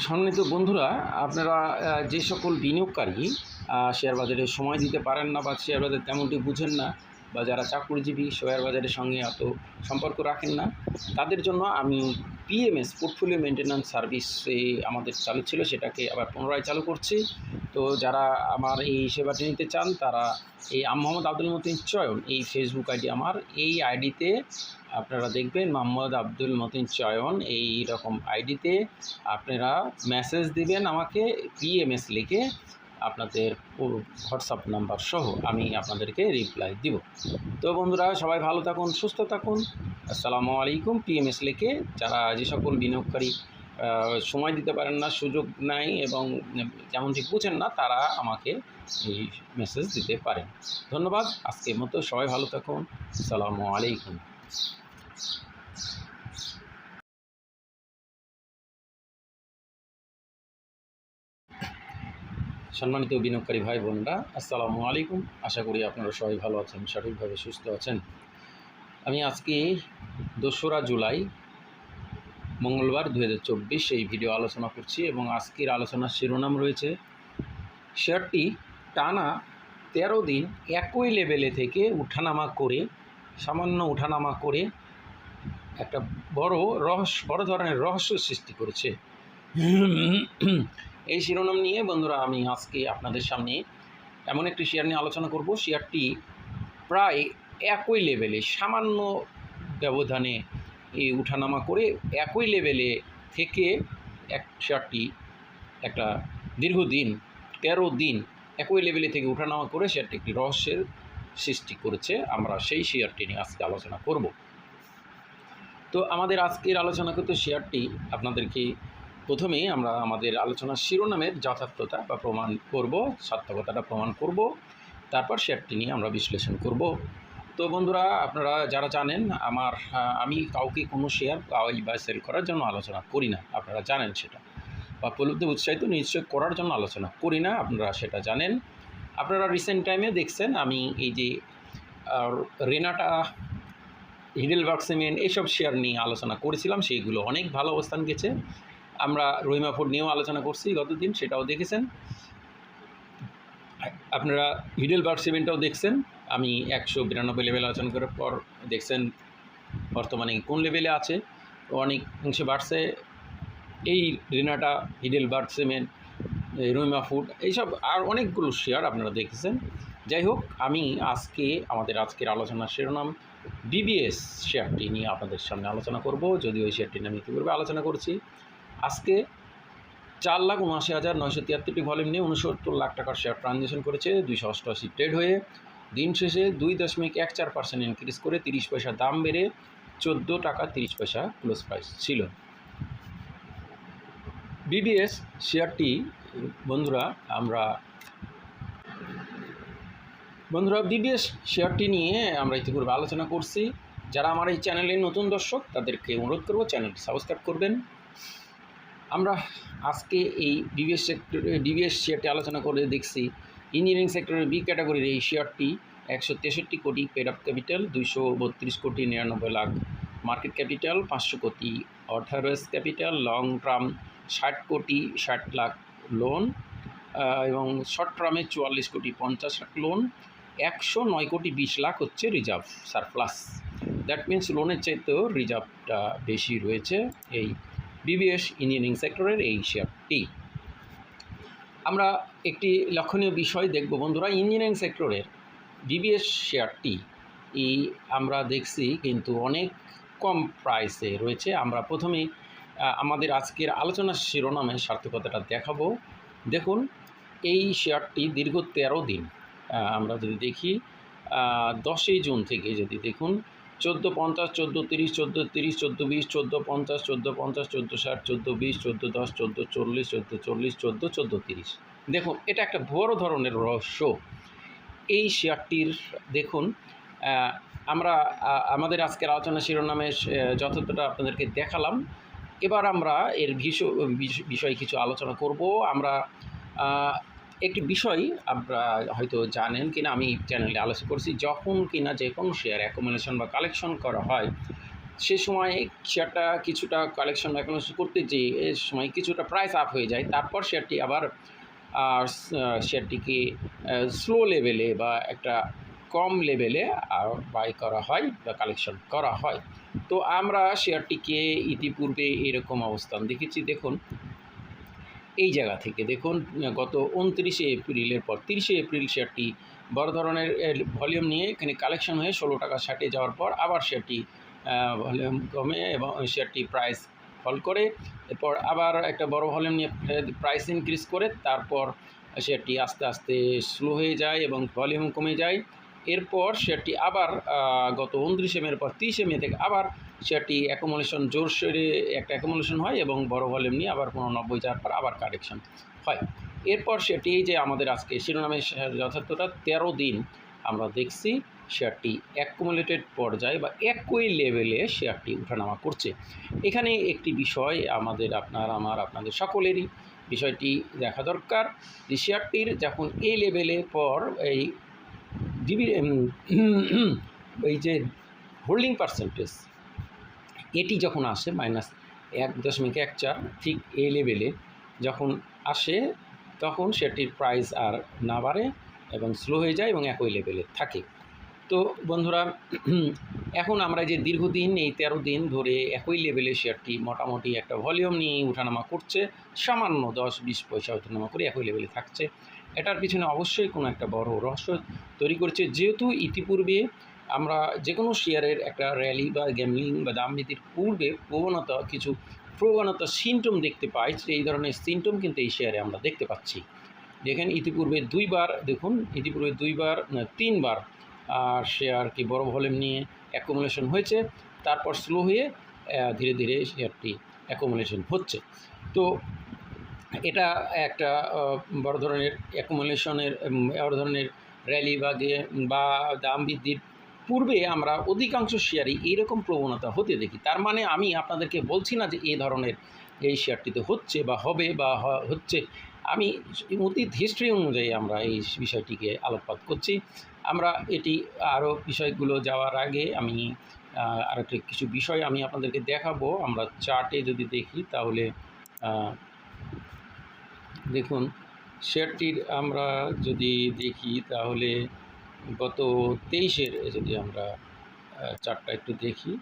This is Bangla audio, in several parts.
সম্মানিত বন্ধুরা, আপনারা যে সকল বিনিয়োগকারী শেয়ার বাজারে সময় দিতে পারেন না বা শেয়ার বাজার তেমনটি বুঝেন না বা যারা চাকরিজীবী শেয়ার বাজারের সঙ্গে অত সম্পর্ক রাখেন না, তাদের জন্য আমি পিএমএস পোর্টফোলিও মেনটেন্যান্স সার্ভিসে আমাদের চালু ছিল, সেটাকে আবার পুনরায় চালু করছি। তো যারা আমার এই সেবাটি নিতে চান, তারা এই মোহাম্মদ আব্দুল মতিন চয়ন, এই ফেসবুক আইডি আমার, এই আইডিতে আপনারা দেখবেন মোহাম্মদ আব্দুল মতিন চয়ন এই রকম আইডিতে আপনারা মেসেজ দিবেন আমাকে পিএমএস লিখে আপনাদের হোয়াটসঅ্যাপ নাম্বার সহ আমি আপনাদেরকে রিপ্লাই দিব। তো বন্ধুরা, সবাই ভালো থাকুন, সুস্থ থাকুন। আসসালামু আলাইকুম। পিএমএস লিখে যারা যে সকল বিনিয়োগকারী সময় দিতে পারেন না, সুযোগ নাই এবং যেমন ঠিক বুঝেন না, তারা আমাকে এই মেসেজ দিতে পারেন। ধন্যবাদ। আজকের মতো সবাই ভালো থাকুন। আসসালামু আলাইকুম। সম্মানিত বিনিয়োগকারী ভাই বোনরা, আসসালামু আলাইকুম। আশা করি আপনারা সবাই ভালো আছেন, সঠিকভাবে সুস্থ আছেন। আমি আজকে দোসরা জুলাই, মঙ্গলবার দু হাজার চব্বিশ এই ভিডিও আলোচনা করছি এবং আজকের আলোচনার শিরোনাম রয়েছে, শেয়ারটি টানা তেরো দিন একই লেভেলে থেকে উঠানামা করে, সামান্য উঠানামা করে একটা বড় রহস্য, বড় ধরনের রহস্য সৃষ্টি করেছে। এই শিরোনাম নিয়ে বন্ধুরা আমি আজকে আপনাদের সামনে এমন একটি শেয়ার নিয়ে আলোচনা করব। শেয়ারটি প্রায় একই লেভেলে সামান্য ব্যবধানে এই উঠানামা করে একই লেভেলে থেকে এক শেয়ারটি একটা দীর্ঘদিন, তেরো দিন একই লেভেলে থেকে উঠানামা করে শেয়ারটি একটি রহস্যের সৃষ্টি করেছে। আমরা সেই শেয়ারটি নিয়ে আজকে আলোচনা করব। তো আমাদের আজকের আলোচনা করতে শেয়ারটি আপনাদেরকে প্রথমে আমরা আমাদের আলোচনার শিরোনামের যথার্থতা বা প্রমাণ করব, সার্থকতাটা প্রমাণ করব, তারপর শেয়ারটি নিয়ে আমরা বিশ্লেষণ করব। তো বন্ধুরা, আপনারা যারা জানেন, আমার আমি কাউকে কোনো শেয়ার বাই বা সেল করার জন্য আলোচনা করি না, আপনারা জানেন সেটা। বা প্রলুব্ধ উৎসাহিত নিশ্চয় করার জন্য আলোচনা করি না, আপনারা সেটা জানেন। আপনারা রিসেন্ট টাইমে দেখছেন, আমি এই যে রেনাটা হিডেলবার্গ সিমেন্ট এইসব শেয়ার নিয়ে আলোচনা করেছিলাম, সেইগুলো অনেক ভালো অবস্থান গেছে। আমরা রহিমা ফুড নিয়েও আলোচনা করছি গতদিন, সেটাও দেখেছেন। আপনারা হিডেলবার্গ সিমেন্টটাও দেখছেন। আমি একশো বিরানব্বই লেভেল আলোচনা করার পর দেখছেন বর্তমানে কোন লেভেলে আছে। অনেক অংশে বাড়ছে। এই রিনাটা হিডেলবার্গ সিমেন্ট এই রহিমা ফুড এইসব আর অনেকগুলো শেয়ার আপনারা দেখেছেন। যাই হোক, আমি আজকে আমাদের আজকের আলোচনার শিরোনাম বিবিএস শেয়ারটি নিয়ে আপনাদের সামনে আলোচনা করব। যদিও ওই শেয়ারটি নিয়ে আমি ইতিপূর্বে আলোচনা করছি। আজকে চার লাখ উনআশি হাজার নয়শো তিয়াত্তরটি ভলিউম নিয়ে উনসত্তর লাখ টাকার শেয়ার ট্রানজ্যাকশন করেছে। দুইশো অষ্টআশি ট্রেড হয়ে দিন শেষে দুই দশমিক এক চার পার্সেন্ট ইনক্রিজ করে তিরিশ পয়সা দাম বেড়ে চোদ্দ টাকা তিরিশ পয়সা ক্লোজ প্রাইস ছিল। বিবিএস শেয়ারটি বন্ধুরা, আমরা বন্ধুরা বিবিএস শেয়ারটি নিয়ে আমরা ইতিপূর্বে আলোচনা করছি। যারা আমার এই চ্যানেলের নতুন দর্শক, তাদেরকে অনুরোধ করব চ্যানেলটি সাবস্ক্রাইব করবেন। আমরা আজকে এই ডিবিএস সেক্টরে ডিবিএস শেয়ারটি আলোচনা করে দেখছি। ইঞ্জিনিয়ারিং সেক্টরের বি ক্যাটাগরির এই শেয়ারটি একশো তেষট্টি কোটি পেড আপ ক্যাপিটাল দুইশো বত্রিশ কোটি নিরানব্বই লাখ মার্কেট ক্যাপিটাল পাঁচশো কোটি অথারাইজ ক্যাপিটাল লং টার্ম ষাট কোটি ষাট লাখ লোন এবং শর্ট টার্মে চুয়াল্লিশ কোটি পঞ্চাশ লাখ লোন একশো নয় কোটি বিশ লাখ হচ্ছে রিজার্ভ সারপ্লাস। দ্যাট মিন্স লোনের চাইতেও রিজার্ভটা বেশি রয়েছে এই বিবিএস ইঞ্জিনিয়ারিং সেক্টরের এই শেয়ারটি আমরা একটি লক্ষণীয় বিষয় দেখব বন্ধুরা ইঞ্জিনিয়ারিং সেক্টরের বিবিএস শেয়ারটি এই আমরা দেখছি কিন্তু অনেক কম প্রাইসে রয়েছে। আমরা প্রথমে আমাদের আজকের আলোচনার শিরোনামে সার্থকতাটা দেখাবো। দেখুন, এই শেয়ারটি দীর্ঘ তেরো দিন আমরা যদি দেখি দশই জুন থেকে যদি দেখুন, চোদ্দ পঞ্চাশ, চোদ্দ তিরিশ চোদ্দ তিরিশ, চোদ্দ বিশ, চোদ্দ পঞ্চাশ চোদ্দ পঞ্চাশ, চোদ্দ ষাট, চোদ্দ বিশ, চোদ্দ দশ, চোদ্দ চল্লিশ চোদ্দ চল্লিশ, চোদ্দ চোদ্দ তিরিশ। দেখুন, এটা একটা বড় ধরনের রহস্য। এই শেয়ারটির, দেখুন আমরা আমাদের আজকের আলোচনা শিরোনামে যথার্থটা আপনাদেরকে দেখালাম। এবার আমরা এর বিষয় কিছু আলোচনা করব। আমরা একটি বিষয় আপনারা হয়তো জানেন কিনা, আমি চ্যানেলে আলোচনা করছি। যখন কিনা যে কোনো শেয়ার অ্যাকোমোডেশন বা কালেকশন করা হয়, সে সময় শেয়ারটা কিছুটা কালেকশন এখন করতে যেয়ে এ সময় কিছুটা প্রাইস আপ হয়ে যায়। তারপর শেয়ারটি আবার, আর শেয়ারটিকে স্লো লেভেলে বা একটা কম লেভেলে বাই করা হয় বা কালেকশন করা হয়। তো আমরা শেয়ারটিকে ইতিপূর্বে এরকম অবস্থান দেখেছি। দেখুন এই জায়গা থেকে। দেখুন, গত উনত্রিশে এপ্রিলের পর, তিরিশে এপ্রিল শেয়ারটি বড় ধরনের ভলিউম নিয়ে এখানে কালেকশন হয়ে ষোলো টাকা ষাটে যাওয়ার পর আবার শেয়ারটি ভলিউম কমে এবং শেয়ারটি প্রাইস ফল করে। এরপর আবার একটা বড় ভলিউম নিয়ে প্রাইস ইনক্রিজ করে, তারপর শেয়ারটি আস্তে আস্তে স্লো হয়ে যায় এবং ভলিউম কমে যায়। এরপর শেয়ারটি আবার গত উনত্রিশে মের পর, তিরিশে মে থেকে আবার শেয়ারটি অ্যাকোমোলেশন জোরসোরে একটা অ্যাকোমোলেশন হয় এবং বড় ভলিউম নিয়ে আবার কোনো নব্বই যাওয়ার পর আবার কারেকশন হয়। এরপর সেটি যে আমাদের আজকে শিরোনামের যথার্থটা তেরো দিন আমরা দেখছি শেয়ারটি অ্যাকুমুলেটেড পর্যায়ে বা একই লেভেলে শেয়ারটি উঠানামা করছে। এখানে একটি বিষয় আমাদের আপনার, আমার, আপনাদের সকলেরই। বিষয়টি দেখা দরকার যে শেয়ারটির যখন এই লেভেলে পর এই ডিবি এই যে হোল্ডিং পার্সেন্টেজ এটি যখন আসে মাইনাস এক দশমিক এক চার, ঠিক এই লেভেলে যখন আসে, তখন সেটির প্রাইস আর না বাড়ে এবং স্লো হয়ে যায় এবং একই লেভেলে থাকে। তো বন্ধুরা, এখন আমরা যে দীর্ঘদিন, এই তেরো দিন ধরে একই লেভেলে শেয়ারটি মোটামুটি একটা ভলিউম নিয়ে উঠানামা করছে, সামান্য দশ বিশ পয়সা উঠানামা করে একই লেভেলে থাকছে। এটার পিছনে অবশ্যই কোনো একটা বড় রহস্য তৈরি করছে। যেহেতু ইতিপূর্বে আমরা যে কোনো শেয়ারের একটা র্যালি বা গ্যামলিং বা দাম নীতির পূর্বে প্রবণতা কিছু প্রবণতা সিমটম দেখতে পাই এই ধরনের সিমটম কিন্তু এই শেয়ারে আমরা দেখতে পাচ্ছি। দেখেন, ইতিপূর্বে দুইবার, দেখুন, ইতিপূর্বে দুইবার তিনবার আর শেয়ার কি বড় ভলিউম নিয়ে অ্যাকুমুলেশন হয়েছে, তারপর স্লো হয়ে ধীরে ধীরে শেয়ারটি অ্যাকুমুলেশন হচ্ছে। তো এটা একটা বড় ধরনের অ্যাকুমুলেশনের বড় ধরনের র্যালি বা বা দাম বৃদ্ধির পূর্বে আমরা অধিকাংশ শেয়ারই এইরকম প্রবণতা হতে দেখি। তার মানে আমি আপনাদেরকে বলছি না যে এই ধরনের এই শেয়ারটিতে হচ্ছে বা হবে বা হচ্ছে। আমি অতীত হিস্ট্রি অনুযায়ী আমরা এই বিষয়টিকে আলোকপাত করছি। আমরা এটি আরও বিষয়গুলো যাওয়ার আগে আমি আর একটা কিছু বিষয় আমি আপনাদেরকে দেখাবো। আমরা চার্টে যদি দেখি তাহলে দেখুন, শেয়ারটির আমরা যদি দেখি তাহলে গত তেইশের যদি আমরা চারটা একটু দেখি।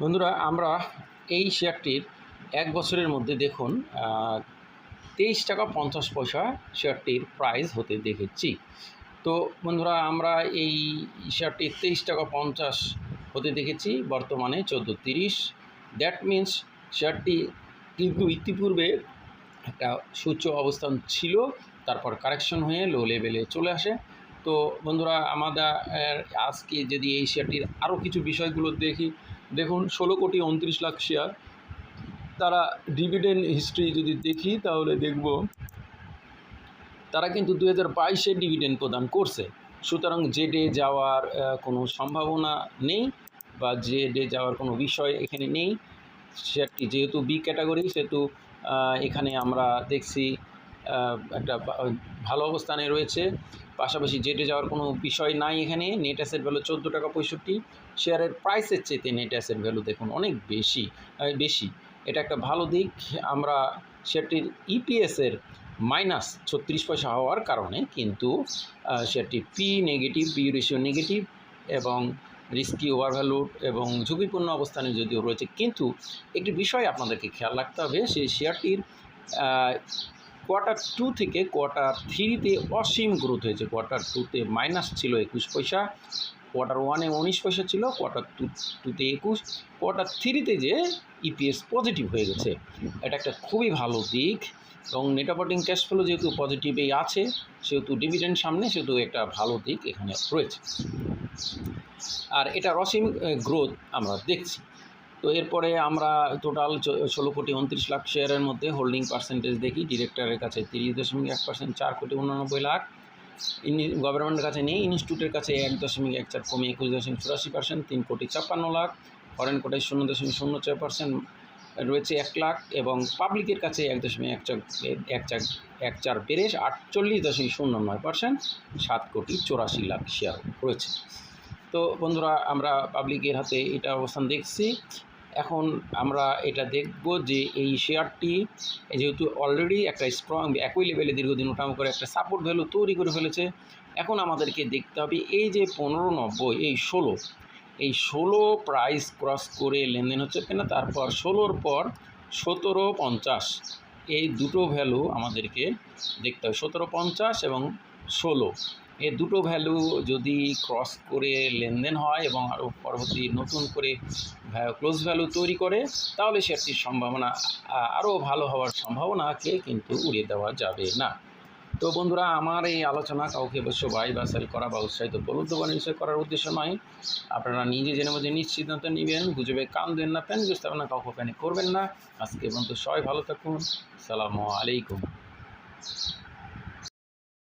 বন্ধুরা, আমরা এই শেয়ারটির এক বছরের মধ্যে দেখুন তেইশ টাকা পঞ্চাশ পয়সা শেয়ারটির প্রাইস হতে দেখেছি। তো বন্ধুরা, আমরা এই শেয়ারটি তেইশ টাকা পঞ্চাশ হতে দেখেছি, বর্তমানে চোদ্দ তিরিশ। দ্যাট মিন্স শেয়ারটি কিন্তু ইতিপূর্বে একটা সূচ্য অবস্থান ছিল, তারপর কারেকশন হয়ে লো লেভেলে চলে আসে। তো বন্ধুরা, আমাদের আজকে যদি এই শেয়ারটির আরও কিছু বিষয়গুলো দেখি দেখুন, ষোলো কোটি উনত্রিশ লাখ শেয়ার তারা ডিভিডেন্ড হিস্ট্রি যদি দেখি, তাহলে দেখব তারা কিন্তু দু হাজার বাইশে ডিভিডেন্ড প্রদান করছে। সুতরাং জেডে যাওয়ার কোনো সম্ভাবনা নেই বা জেডে যাওয়ার কোনো বিষয় এখানে নেই। শেয়ারটি যেহেতু বি ক্যাটাগরি সেহেতু এখানে আমরা দেখছি একটা ভালো অবস্থানে রয়েছে। পাশাপাশি জেটে যাওয়ার কোনো বিষয় নাই এখানে। নেট অ্যাসেট ভ্যালু চোদ্দ টাকা পঁয়ষট্টি। শেয়ারের প্রাইসের চেতে নেট অ্যাসেট ভ্যালু দেখুন অনেক বেশি বেশি। এটা একটা ভালো দিক। আমরা শেয়ারটির ইপিএসের মাইনাস ছত্রিশ পয়সা হওয়ার কারণে কিন্তু শেয়ারটি P negative P ratio negative এবং রিস্কি ওভারভ্যালু এবং ঝুঁকিপূর্ণ অবস্থানে যদিও রয়েছে। কিন্তু একটি বিষয় আপনাদেরকে খেয়াল রাখতে হবে, সেই শেয়ারটির কোয়ার্টার টু থেকে কোয়ার্টার থ্রিতে অসীম গ্রোথ হয়েছে। কোয়ার্টার টুতে মাইনাস ছিল একুশ পয়সা, কোয়ার্টার ওয়ানে উনিশ পয়সা ছিল, কোয়ার্টার টু, টুতে একুশ, কোয়ার্টার থ্রিতে যে ইপিএস পজিটিভ হয়ে গেছে। এটা একটা খুবই ভালো দিক এবং নেট অপারেটিং ক্যাশ ফ্লো যেহেতু পজিটিভেই আছে, সেহেতু ডিভিডেন্ড সামনে, সেহেতু একটা ভালো দিক এখানে রয়েছে। আর এটা অসীম গ্রোথ আমরা দেখছি। তো এরপরে আমরা টোটাল ষোলো কোটি উনত্রিশ লাখ শেয়ারের মধ্যে হোল্ডিং পার্সেন্টেজ দেখি। ডিরেক্টরের কাছে তিরিশ দশমিক এক পার্সেন্ট চার কোটি উননব্বই লাখ। গভর্নমেন্টের কাছে নেই ইনস্টিটিউটের কাছে এক দশমিক এক চার, কমে একুশ দশমিক চুরাশি পার্সেন্ট তিন কোটি ছাপ্পান্ন লাখ। ফরেন কোটায় শূন্য দশমিক শূন্য ছয় পার্সেন্ট রয়েছে এক লাখ এবং পাবলিকের কাছে এক দশমিক এক চার এক চার এক চার বেড়ে আটচল্লিশ দশমিক শূন্য নয় পার্সেন্ট সাত কোটি চৌরাশি লাখ শেয়ার রয়েছে। তো বন্ধুরা, আমরা পাবলিকের হাতে এটা অবস্থান দেখছি। এখন আমরা এটা দেখব যে এই শেয়ারটি যেহেতু অলরেডি একটা স্ট্রং একই লেভেলে দীর্ঘদিন ওঠানো করে একটা সাপোর্ট ভ্যালু তৈরি করে ফেলেছে। এখন আমাদেরকে দেখতে হবে এই যে পনেরো, নব্বই, এই ষোলো এই ষোলো প্রাইস ক্রস করে লেনদেন হচ্ছে কিনা, তারপর ষোলোর পর সতেরো পঞ্চাশ, এই দুটো ভ্যালু আমাদেরকে দেখতে হবে, সতেরো পঞ্চাশ এবং ষোলো। এই দুটো ভ্যালু যদি ক্রস করে লেনদেন হয় এবং আরও পরবর্তী নতুন করে ক্লোজ ভ্যালু তৈরি করে, তাহলে শেয়ারটির সম্ভাবনা আরও ভালো হওয়ার সম্ভাবনাকে কিন্তু উড়িয়ে দেওয়া যাবে না। তো বন্ধুরা, আমার এই আলোচনা কাউকে অবশ্য বাই বা সেল করা বা উৎসাহিত বলুন বা নিশ্চয় করার উদ্দেশ্য নয়। আপনারা নিজে জেনে বুঝে নিশ্চিন্ত নেবেন বুঝবে কান দেন না, প্যান বুঝতে না কাউকে প্যানিক করবেন না। আজকে বন্ধু সবাই ভালো থাকুন। সালামু আলাইকুম।